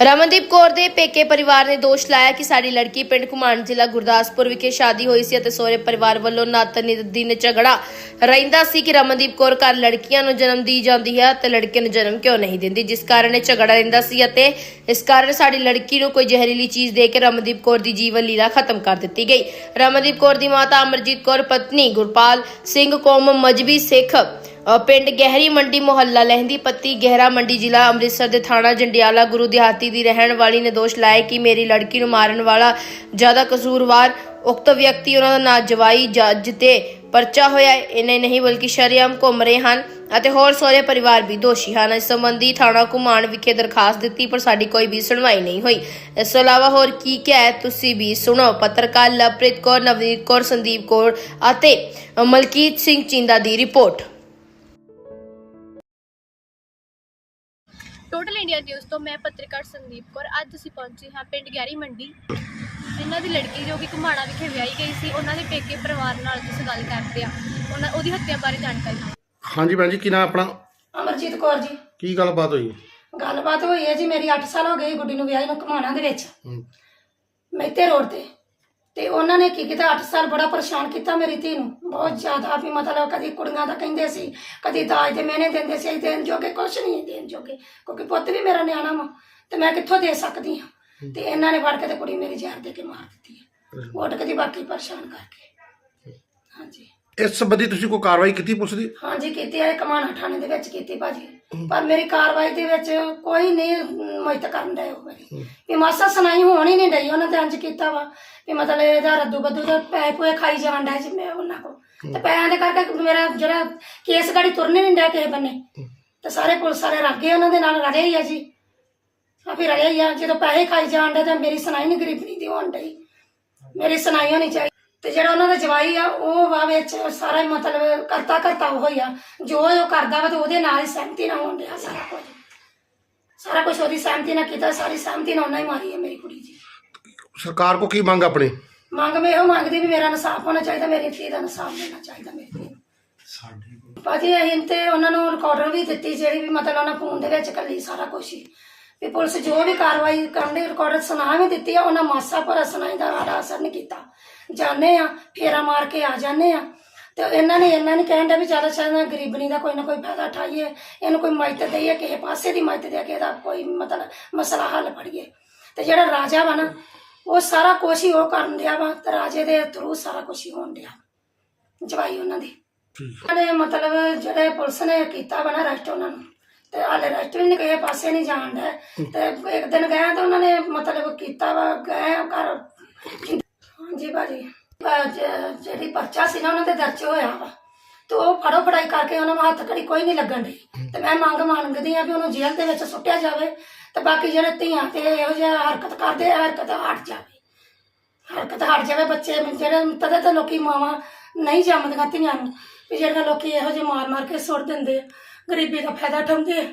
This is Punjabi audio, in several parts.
ਰਮਨਦੀਪ ਕੌਰ ਦੇ ਪੇਕੇ ਪਰਿਵਾਰ ਨੇ ਦੋਸ਼ ਲਾਇਆ ਕਿ ਸਾਡੀ ਲੜਕੀ ਪਿੰਡ ਘੁਮਾਣ ਜ਼ਿਲ੍ਹਾ ਗੁਰਦਾਸਪੁਰ ਵਿਖੇ ਸ਼ਾਦੀ ਹੋਈ ਸੀ ਅਤੇ ਸਹੁਰੇ ਪਰਿਵਾਰ ਵੱਲੋਂ ਨੱਤ ਦਿਨ ਝਗੜਾ ਰਹਿੰਦਾ ਸੀ ਕਿ ਰਮਨਦੀਪ ਕੌਰ ਘਰ ਲੜਕੀਆਂ ਨੂੰ ਜਨਮ ਦੀ ਜਾਂਦੀ ਹੈ ਤੇ ਲੜਕੇ ਨੂੰ ਜਨਮ ਕਿਉਂ ਨਹੀਂ ਦਿੰਦੀ, ਜਿਸ ਕਾਰਨ ਇਹ ਝਗੜਾ ਰਹਿੰਦਾ ਸੀ ਅਤੇ ਇਸ ਕਾਰਨ ਸਾਡੀ ਲੜਕੀ ਨੂੰ ਕੋਈ ਜ਼ਹਿਰੀਲੀ ਚੀਜ਼ ਦੇ ਕੇ ਰਮਨਦੀਪ ਕੌਰ ਦੀ ਜੀਵਨ ਲੀਲਾ ਖਤਮ ਕਰ ਦਿੱਤੀ ਗਈ। ਰਮਨਦੀਪ ਕੌਰ ਦੀ ਮਾਤਾ ਅਮਰਜੀਤ ਕੌਰ, ਪਤਨੀ ਗੁਰਪਾਲ ਸਿੰਘ, ਕੌਮ ਮਜਬੀ ਸਿੱਖ ਪਿੰਡ ਗਹਿਰੀ ਮੰਡੀ ਮੁਹੱਲਾ ਲਹਿੰਦੀ ਪੱਤੀ ਗਹਿਰਾ ਮੰਡੀ ਜ਼ਿਲ੍ਹਾ ਅੰਮ੍ਰਿਤਸਰ ਦੇ ਥਾਣਾ ਜੰਡਿਆਲਾ ਗੁਰੂ ਦਿਹਾਤੀ ਦੀ ਰਹਿਣ ਵਾਲੀ ਨੇ ਦੋਸ਼ ਲਾਇਆ ਕਿ ਮੇਰੀ ਲੜਕੀ ਨੂੰ ਮਾਰਨ ਵਾਲਾ ਜ਼ਿਆਦਾ ਕਸੂਰਵਾਰ ਉਕਤ ਵਿਅਕਤੀ ਉਹਨਾਂ ਦਾ ਨਾਂ ਜਵਾਈ ਜੱਜ ਤੇ ਪਰਚਾ ਹੋਇਆ ਇਹਨੇ ਨਹੀਂ ਬਲਕਿ ਸ਼ਰੇਆਮ ਘੁੰਮ ਰਹੇ ਹਨ ਅਤੇ ਹੋਰ ਸਹੁਰੇ ਪਰਿਵਾਰ ਵੀ ਦੋਸ਼ੀ ਹਨ। ਇਸ ਸੰਬੰਧੀ ਥਾਣਾ ਘੁਮਾਣ ਵਿਖੇ ਦਰਖਾਸਤ ਦਿੱਤੀ, ਪਰ ਸਾਡੀ ਕੋਈ ਵੀ ਸੁਣਵਾਈ ਨਹੀਂ ਹੋਈ। ਇਸ ਤੋਂ ਇਲਾਵਾ ਹੋਰ ਕੀ ਕਿਹਾ ਤੁਸੀਂ ਵੀ ਸੁਣੋ। ਪੱਤਰਕਾਰ ਲਵਪ੍ਰੀਤ ਕੌਰ, ਨਵਨੀਤ ਕੌਰ, ਸੰਦੀਪ ਕੌਰ ਅਤੇ ਮਲਕੀਤ ਸਿੰਘ ਚਿੰਦਾ ਦੀ ਰਿਪੋਰਟ। ਟੋਟਲ ਇੰਡੀਆ ਨਿਊਜ਼ ਤੋਂ ਮੈਂ ਪੱਤਰਕਾਰ ਸੰਦੀਪ ਕੌਰ। ਅੱਜ ਅਸੀਂ ਪਹੁੰਚੇ ਹਾਂ ਪਿੰਡ ਗੈਰੀ ਮੰਡੀ। ਇਹਨਾਂ ਦੀ ਲੜਕੀ ਜੋ ਕਿ ਘੁਮਾਣਾ ਵਿਖੇ ਵਿਆਹੀ ਗਈ ਸੀ ਉਹਨਾਂ ਦੇ ਪੇਕੇ ਪਰਿਵਾਰ ਨਾਲ ਤੁਸੀਂ ਗੱਲ ਕਰਦੇ ਆ ਉਹਨਾਂ ਉਹਦੀ ਹੱਤਿਆ ਬਾਰੇ ਜਾਣਕਾਰੀ। ਹਾਂਜੀ ਭੈਣ ਜੀ ਕੀ ਨਾਮ ਆਪਣਾ? ਅਮਰਜੀਤ ਕੌਰ ਜੀ। ਕੀ ਗੱਲਬਾਤ ਹੋਈ? ਗੱਲਬਾਤ ਹੋਈ ਹੈ ਜੀ ਮੇਰੀ 8 ਸਾਲ ਹੋ ਗਏ ਗੁੱਡੀ ਨੂੰ ਵਿਆਹੀ ਨੂੰ ਘਮਾਣਾ ਦੇ ਵਿੱਚ। ਹੂੰ। ਮੈਤੇ ਰੋਡ ਤੇ। ਤੇ ਉਹਨਾਂ ਨੇ ਕੀ ਕੀਤਾ? 8 ਸਾਲ ਬੜਾ ਪਰੇਸ਼ਾਨ ਕੀਤਾ ਮੇਰੀ ਧੀ ਨੂੰ। ਬਹੁਤ ਜ਼ਿਆਦਾ ਵੀ ਮਤਲਬ ਕਦੀ ਕੁੜੀਆਂ ਦਾ ਕਹਿੰਦੇ ਸੀ ਕਦੀ ਦਾਜ ਦੇ ਮਹੀਨੇ ਦਿੰਦੇ ਸੀ ਦੇਣ ਜੋਗੇ ਕੁਛ ਨਹੀਂ ਦੇਣ ਜੋਗੇ ਕਿਉਂਕਿ ਪੁੱਤ ਵੀ ਮੇਰਾ ਨਿਆਣਾ ਵਾ ਤੇ ਮੈਂ ਕਿੱਥੋਂ ਦੇ ਸਕਦੀ ਹਾਂ? ਤੇ ਇਹਨਾਂ ਨੇ ਫੜ ਕੇ ਤੇ ਕੁੜੀ ਮੇਰੀ ਜ਼ਹਿਰ ਦੇ ਕੇ ਮਾਰ ਦਿੱਤੀ ਹੈ। ਵੋਟ ਕਦੀ ਬਾਕੀ ਪਰੇਸ਼ਾਨ ਕਰਕੇ। ਹਾਂਜੀ। ਇਸ ਸੰਬੰਧੀ ਤੁਸੀਂ ਕੋਈ ਕਾਰਵਾਈ ਕੀਤੀ ਪੁਲਿਸ ਦੀ? ਹਾਂਜੀ ਕੀਤੀ ਹੈ ਕਮਾਣਾ ਥਾਣੇ ਦੇ ਵਿੱਚ ਕੀਤੀ ਭਾਜੀ। ਪਰ ਮੇਰੀ ਕਾਰਵਾਈ ਦੇ ਵਿੱਚ ਕੋਈ ਨਹੀਂ ਮਦਦ ਕਰਨ ਦਾ ਉਹ ਮੇਰੀ ਵੀ ਮਾਸਾ ਸੁਣਾਈ ਹੋਣੀ ਨਹੀਂ ਡਈ ਉਹਨਾਂ ਤੇ ਇੰਜ ਕੀਤਾ ਵਾ ਵੀ ਮਤਲਬ ਇਹਦਾ ਰੱਦੂ ਬੱਦੂ ਤੇ ਪੈ ਪੋਏ ਖਾਈ ਜਾਣ ਦਾ ਜੀ ਮੈਂ ਉਹਨਾਂ ਕੋ ਤੇ ਪੈਸਿਆਂ ਦੇ ਕਰਕੇ ਮੇਰਾ ਜਿਹੜਾ ਕੇਸ ਗਾੜੀ ਤੁਰਨੇ ਨਹੀਂ ਡਿਆ ਕਿਸੇ ਬੰਨੇ। ਤੇ ਸਾਰੇ ਪੁਲਿਸ ਵਾਲੇ ਰਲ ਗਏ ਉਹਨਾਂ ਦੇ ਨਾਲ ਰਲੇ ਹੀ ਆ ਜੀ। ਆ ਫਿਰ ਰਲੇ ਹੀ ਆ। ਜਦੋਂ ਪੈਸੇ ਖਾਈ ਜਾਣ ਦਾ ਤਾਂ ਮੇਰੀ ਸੁਣਾਈ ਨਹੀਂ ਗਰੀਬਣੀ ਦੀ ਹੋਣ ਡਈ। ਮੇਰੀ ਸੁਣਾਈ ਹੋਣੀ ਚਾਹੀਦੀ ਤੇ ਜਿਹੜਾ ਉਹਨਾਂ ਦਾ ਜਵਾਈ ਆ ਉਹ ਵਾ ਵਿੱਚ ਸਾਰਾ ਹੀ ਮਤਲਬ ਕਰਤਾ ਕਰਤਾ ਉਹ ਹੀ ਆ। ਜੋ ਉਹ ਕਰਦਾ ਵਾ ਤੇ ਉਹਦੇ ਨਾਲ ਹੀ ਸਹਿਮਤੀ ਨਾਲ ਹੋਣ ਡਿਆ ਸਾਰਾ ਕੁਝ। ਸਾਰਾ ਕੁਝ ਉਹਦੀ ਸਹਿਮਤੀ ਨਾਲ ਕੀਤਾ ਸਾਰੀ ਸਹਿਮਤੀ ਨਾਲ ਉਹਨਾਂ ਹੀ ਮਾਰੀ ਹੈ ਮੇਰੀ ਕੁੜੀ ਜੀ। ਸਰਕਾਰ ਕੋ ਕੀ ਮੰਗ ਆਪਣੀ? ਮੰਗ ਮੈਂ ਇਹੋ ਮੰਗਦੀ ਵੀ ਮੇਰਾ ਇਨਸਾਫ ਹੋਣਾ ਚਾਹੀਦਾ ਮੇਰੀ ਧੀ ਦਾ ਇਨਸਾਫ ਮਿਲਣਾ ਚਾਹੀਦਾ ਮੇਰੀ ਧੀ ਨੂੰ ਭਾਜੀ ਅਸੀਂ ਤੇ ਉਹਨਾਂ ਨੂੰ ਰਿਕਾਰਡਰ ਵੀ ਦਿੱਤੀ ਜਿਹੜੀ ਵੀ ਮਤਲਬ ਉਹਨਾਂ ਫੋਨ ਦੇ ਵਿੱਚ ਕੱਲੀ ਸਾਰਾ ਕੁਝ ਹੀ। ਵੀ ਪੁਲਿਸ ਜੋ ਵੀ ਕਾਰਵਾਈ ਕਰਨੀ ਰਿਕਾਰਡਰ ਸੁਣਾ ਵੀ ਦਿੱਤੀ ਆ ਉਹਨਾਂ ਮਾਸਾ ਪਰ ਸੁਣਾਈ ਦਾ ਰਾੜਾ ਅਸਰ ਨਹੀਂ ਕੀਤਾ। ਜਾਣੇ ਆ ਫੇਰਾ ਮਾਰ ਕੇ ਆ ਜਾਣੇ ਆ। ਤੇ ਇਹਨਾਂ ਨੇ ਇਹਨਾਂ ਨੇ ਕਹਿਣ ਦਾ ਵੀ ਜ਼ਿਆਦਾ ਚਾਹੀਦਾ ਗਰੀਬਣੀ ਦਾ ਕੋਈ ਨਾ ਕੋਈ ਫਾਇਦਾ ਉਠਾਈਏ ਇਹਨੂੰ ਕੋਈ ਮਦਦ ਦੇਈਏ ਕਿਸੇ ਪਾਸੇ ਦੀ ਮਦਦ ਦੇ ਕੇ ਇਹਦਾ ਕੋਈ ਮਤਲਬ ਮਸਲਾ ਹੱਲ ਫੜੀਏ। ਤੇ ਜਿਹੜਾ ਰਾਜਾ ਵਾ ਨਾ ਉਹ ਸਾਰਾ ਕੁਛ ਹੀ ਉਹ ਕਰਨ ਡਿਆ ਵਾ ਤੇ ਰਾਜੇ ਦੇ ਥਰੂ ਸਾਰਾ ਕੁਛ ਹੀ ਹੋਣ ਡਿਆ। ਜਵਾਈ ਉਹਨਾਂ ਦੀ। ਉਹਨਾਂ ਨੇ ਮਤਲਬ ਜਿਹੜੇ ਪੁਲਿਸ ਨੇ ਕੀਤਾ ਵਾ ਨਾ ਅਰੈਸਟ ਉਹਨਾਂ ਨੂੰ ਤੇ ਹਾਲੇ ਰੈਸਟ ਵੀ ਨਹੀਂ ਕਿਸੇ ਪਾਸੇ ਨਹੀਂ ਜਾਣ ਦਾ ਤੇ ਇੱਕ ਦਿਨ ਗਏ ਤਾਂ ਉਹਨਾਂ ਨੇ ਮਤਲਬ ਕੀਤਾ ਵਾ, ਗਏ ਘਰ। ਹਾਂਜੀ ਭਾਜੀ ਜ- ਜਿਹੜੀ ਪਰਚਾ ਸੀ ਨਾ ਉਹਨਾਂ ਦੇ ਦਰਜ ਹੋਇਆ ਵਾ। ਤੇ ਉਹ ਫੜੋ ਫੜਾਈ ਕਰਕੇ ਉਹਨਾਂ ਨੂੰ ਹੱਥ ਕੜੀ ਕੋਈ ਨਹੀਂ ਲੱਗਣ ਦੀ ਤੇ ਮੈਂ ਮੰਗ ਮੰਗਦੀ ਆ ਵੀ ਉਹਨੂੰ ਜੇਲ੍ਹ ਦੇ ਵਿੱਚ ਸੁੱਟਿਆ ਜਾਵੇ। ਤੇ ਬਾਕੀ ਜਿਹੜੇ ਧੀਆਂ ਤੇ ਇਹੋ ਜਿਹਾ ਹਰਕਤ ਕਰਦੇ ਆ, ਹਰਕਤ ਹਟ ਜਾਵੇ। ਹਰਕਤ ਹਟ ਜਾਵੇ ਬੱਚੇ, ਜਿਹੜੇ ਤਦੇ ਤਾਂ ਲੋਕੀ ਮਾਵਾਂ ਨਹੀਂ ਜੰਮਦੀਆਂ ਧੀਆਂ ਨੂੰ। ਵੀ ਜਿਹੜੀਆਂ ਲੋਕੀ ਇਹੋ ਜਿਹੇ ਮਾਰ ਮਾਰ ਕੇ ਸੁੱਟ ਦਿੰਦੇ ਆ। ਗਰੀਬੀ ਦਾ ਫਾਇਦਾ ਉਠਾਉਂਦੇ ਆ।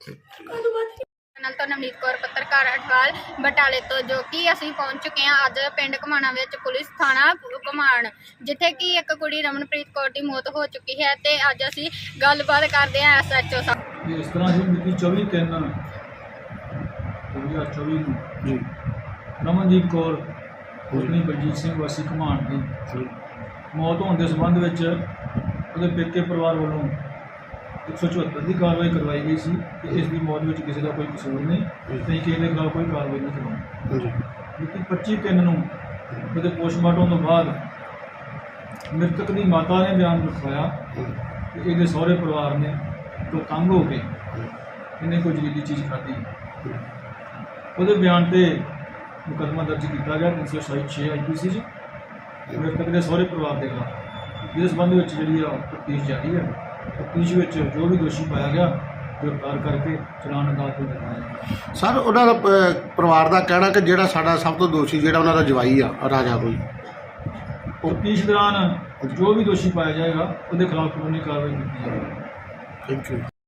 ਕਾਹਨੂੰ ਬਾਤ ਚੈਨਲ ਤੋਂ ਨਵਨੀਤ ਕੌਰ ਪੱਤਰਕਾਰ ਅਠਵਾਲ ਬਟਾਲੇ ਤੋਂ ਜੋ ਕਿ ਅਸੀਂ ਪਹੁੰਚ ਚੁੱਕੇ ਹਾਂ ਅੱਜ ਪਿੰਡ ਘਮਾਣਾ ਵਿੱਚ ਪੁਲਿਸ ਥਾਣਾ ਘਮਾਣ ਜਿੱਥੇ ਕਿ ਇੱਕ ਕੁੜੀ ਰਮਨਪ੍ਰੀਤ ਕੌਰ ਦੀ ਮੌਤ ਹੋ ਚੁੱਕੀ ਹੈ ਤੇ ਅੱਜ ਅਸੀਂ ਗੱਲਬਾਤ ਕਰਦੇ ਹਾਂ ਐਸਐਚਓ ਸਾਹਿਬ ਇਸ ਤਰ੍ਹਾਂ ਹੀ ਮਿਤੀ 24 ਤਿੰਨ 2024 ਨੂੰ। ਜੀ। ਰਮਨਦੀਪ ਕੌਰ ਉਸਨੀ ਬਲਜੀਤ ਸਿੰਘ ਵਾਸੀ ਘਮਾਣ ਦੀ ਮੌਤ ਹੋਣ ਦੇ ਸੰਬੰਧ ਵਿੱਚ ਉਹਦੇ ਪੇਕੇ ਪਰਿਵਾਰ ਵੱਲੋਂ 174 ਦੀ ਕਾਰਵਾਈ ਕਰਵਾਈ ਗਈ ਸੀ ਕਿ ਇਸ ਦੀ ਮੌਤ ਵਿੱਚ ਕਿਸੇ ਦਾ ਕੋਈ ਕਸੂਰ ਨਹੀਂ ਤੇ ਕਿਸੇ ਦੇ ਖਿਲਾਫ ਕੋਈ ਕਾਰਵਾਈ ਨਹੀਂ ਕਰਵਾਈ ਜੀ ਮਿਤੀ 25 ਤਿੰਨ ਨੂੰ ਉਹਦੇ ਪੋਸਟਮਾਰਟਮ ਤੋਂ ਬਾਅਦ ਮ੍ਰਿਤਕ ਦੀ ਮਾਤਾ ਨੇ ਬਿਆਨ ਲਿਖਵਾਇਆ ਕਿ ਇਹਦੇ ਸਹੁਰੇ ਪਰਿਵਾਰ ਨੇ ਤੋਂ ਤੰਗ ਹੋ ਕੇ ਇਹਨੇ ਕੋਈ ਜ਼ਹਿਰੀਲੀ ਚੀਜ਼ ਖਾਧੀ। ਉਹਦੇ ਬਿਆਨ ਤੇ ਮੁਕੱਦਮਾ ਦਰਜ ਕੀਤਾ ਗਿਆ 306 ਆਈਪੀਸੀ ਚ ਮ੍ਰਿਤਕ ਦੇ ਸਹੁਰੇ ਪਰਿਵਾਰ ਦੇ ਖਿਲਾਫ। ਇਸ ਸੰਬੰਧ ਵਿੱਚ ਜਿਹੜੀ ਆ ਤਫਤੀਸ਼ ਜਾਰੀ ਹੈ। ਤਫਤੀਸ਼ ਵਿੱਚ ਜੋ ਵੀ ਦੋਸ਼ੀ ਪਾਇਆ ਗਿਆ ਗ੍ਰਿਫਤਾਰ ਕਰਕੇ ਚਲਾਨ ਅਦਾਲਤ ਨੂੰ ਜਾਏਗਾ ਸਰ ਉਹਨਾਂ ਦਾ ਪਰਿਵਾਰ ਦਾ ਕਹਿਣਾ ਕਿ ਜਿਹੜਾ ਸਾਡਾ ਸਭ ਤੋਂ ਦੋਸ਼ੀ ਜਿਹੜਾ ਉਹਨਾਂ ਦਾ ਜਵਾਈ ਆ ਰਾਜਾ ਕੋਈ। ਤਫਤੀਸ਼ ਦੌਰਾਨ ਜੋ ਵੀ ਦੋਸ਼ੀ ਪਾਇਆ ਜਾਏਗਾ ਉਹਦੇ ਖਿਲਾਫ ਕਾਨੂੰਨੀ ਕਾਰਵਾਈ ਕੀਤੀ ਜਾਏਗੀ। Thank you